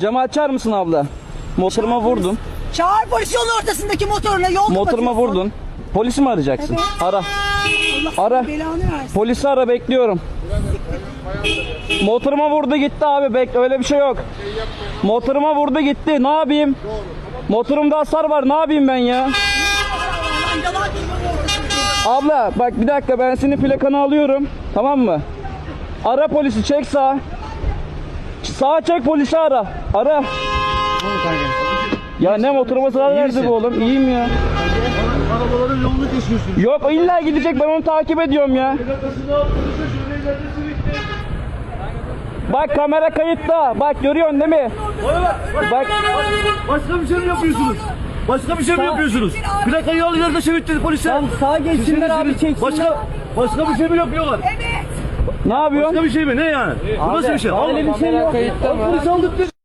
Camı açar mısın abla? Motoruma vurdun. Çağır polis yolun ortasındaki motoruna yol Motoruma vurdun. Polisi mi arayacaksın? Evet. Ara. Allah Ara. Polisi ara bekliyorum. Motoruma vurdu gitti abi. Bek öyle bir şey yok. Motoruma vurdu gitti. Ne yapayım? Motorumda hasar var. Ne yapayım ben ya? Abla bak bir dakika ben senin plakanı alıyorum. Tamam mı? Ara polisi çek sağa. Sağa çek polisi ara. Ara. Ya ne motoruma zarar verdi bu oğlum. İyiyim ya. Arabaların yolunu kesiyorsun. Yok illa gidecek ben onu takip ediyorum ya. Bak kamera kayıtta. Bak görüyorsun değil mi? Bak, başka bir şey mi yapıyorsunuz? Başka bir şey mi yapıyorsunuz? Plakayı al ileride çevirtti polise. sağa geçsinler abi çeksinler. Başka başka bir şey mi yapıyorlar? Evet. Ne yapıyorsun? Başka bir şey mi? Ne yani? Bu nasıl bir şey? Al, Öyle bir şey yok. al polisi aldık biz.